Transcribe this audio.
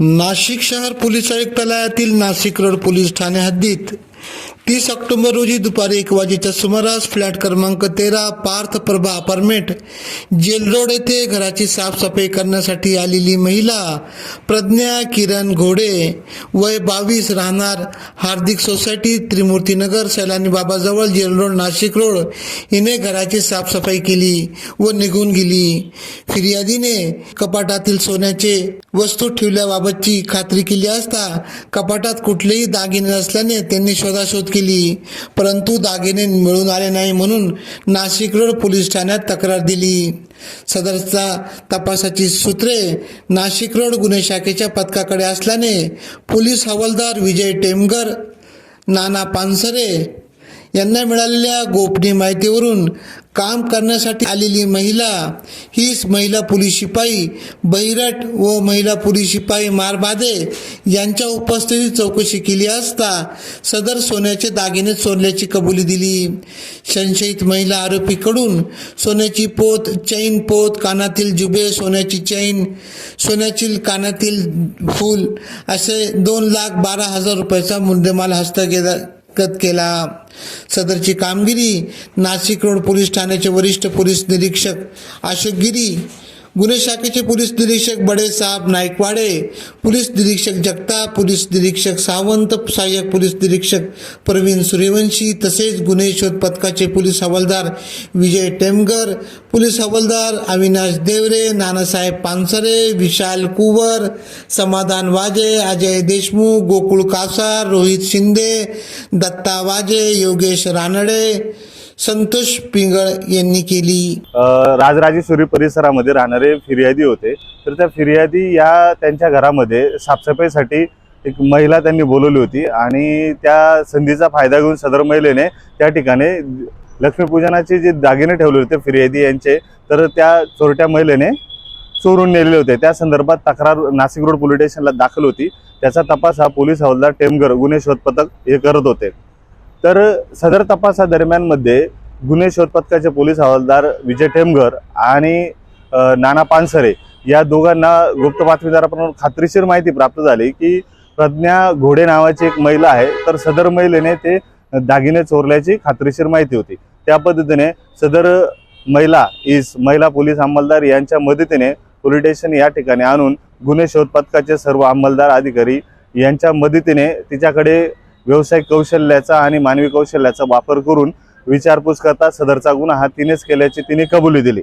नाशिक शहर पोलीस आयुक्तालयातील Nashik road police ठाणे हद्दीत तीस ऑक्टोबर रोजी दुपारी एक वाजेच्या सुमारास फ्लॅट क्रमांक तेरा Parth Prabha apartment jail road येथे घराची साफसफाई करण्यासाठी आलेली महिला प्रज्ञा किरण घोडे वय बावीस राहणार हार्दिक सोसायटी त्रिमूर्तीनगर सैलानी बाबाजवळ जेल रोड नाशिक रोड. हिने घराची साफसफाई केली व निघून गेली. फिर्यादीने कपाटातील सोन्याचे वस्तू ठेवल्याबाबतची खात्री केली असता कपाटात कुठलेही दागिने नसल्याने त्यांनी शोधाशोध केली. परंतु दागिने मिळून आले नाही म्हणून नाशिक रोड पोलीस ठाण्यात तक्रार दिली. सदरचा तपासाची सूत्रे नाशिक रोड गुन्हे शाखेच्या पथकाकडे असल्याने पोलीस हवालदार विजय टेमगर नाना पानसरे यांना मिळालेल्या गोपनीय माहितीवरून काम करण्यासाठी आलेली महिला हीच महिला पोलीस शिपाई बैरट व महिला पोलीस शिपाई मारबादे यांच्या उपस्थितीत चौकशी केली असता सदर सोन्याचे दागिने चोरल्याची कबुली दिली. संशयित महिला आरोपीकडून सोन्याची पोत चैन पोत कानातील जुबे सोन्याची चैन सोन्याची कानातील फूल असे दोन लाख बारा हजार रुपयाचा मुद्देमाल हस्तगत हस्तगत केला. सदरची कामगिरी नाशिक रोड पोलीस ठाण्याचे वरिष्ठ पोलीस निरीक्षक अशोक गिरी गुन्हे शाखेचे पोलीस निरीक्षक बडेसाहेब नायकवाडे पोलीस निरीक्षक जगताप पोलीस निरीक्षक सावंत सहाय्यक पोलीस निरीक्षक प्रवीण सूर्यवंशी तसेच गुन्हे शोध पथकाचे पोलीस हवालदार विजय टेमगर पोलीस हवालदार अविनाश देवरे नानासाहेब पानसरे विशाल कुवर समाधान वाजे अजय देशमुख गोकुळ कासार रोहित शिंदे दत्ता वाजे योगेश रानडे संतोष पिंगळ यांनी केली. राजराजे राजराजेश्वरी परिसरामध्ये राहणारे फिर्यादी होते. तर त्या फिर्यादी या त्यांच्या घरामध्ये साफसफाईसाठी एक महिला त्यांनी बोलवली होती आणि त्या संधीचा फायदा घेऊन सदर महिलेने त्या ठिकाणी लक्ष्मीपूजनाचे जे दागिने ठेवले होते फिर्यादी यांचे तर त्या चोरट्या महिलेने चोरून नेलेले होते. त्या संदर्भात तक्रार नाशिक रोड पोलीस स्टेशनला दाखल होती. त्याचा तपास हा पोलीस हवालदार टेमगर गुन्हे शोध पथक हे करत होते. तर सदर तपासादरम्यानमध्ये गुन्हे शोध पथकाचे पोलीस हवालदार विजय टेमगर आणि नाना पानसरे या दोघांना गुप्त बातमीदाराप्रमाणे खात्रीशीर माहिती प्राप्त झाली की प्रज्ञा घोडे नावाची एक महिला आहे. तर सदर महिलेने ते दागिने चोरल्याची खात्रीशीर माहिती होती. त्या पद्धतीने सदर महिला इस महिला पोलीस अंमलदार यांच्या मदतीने पोलीस स्टेशन या ठिकाणी आणून गुन्हे शोध पथकाचे सर्व अंमलदार अधिकारी यांच्या मदतीने तिच्याकडे व्यावसायिक कौशल्याचा आणि मानवी कौशल्याचा वापर करून विचारपूस करता सदरचा गुन्हा हा तिनेच केल्याची तिने कबुली दिली.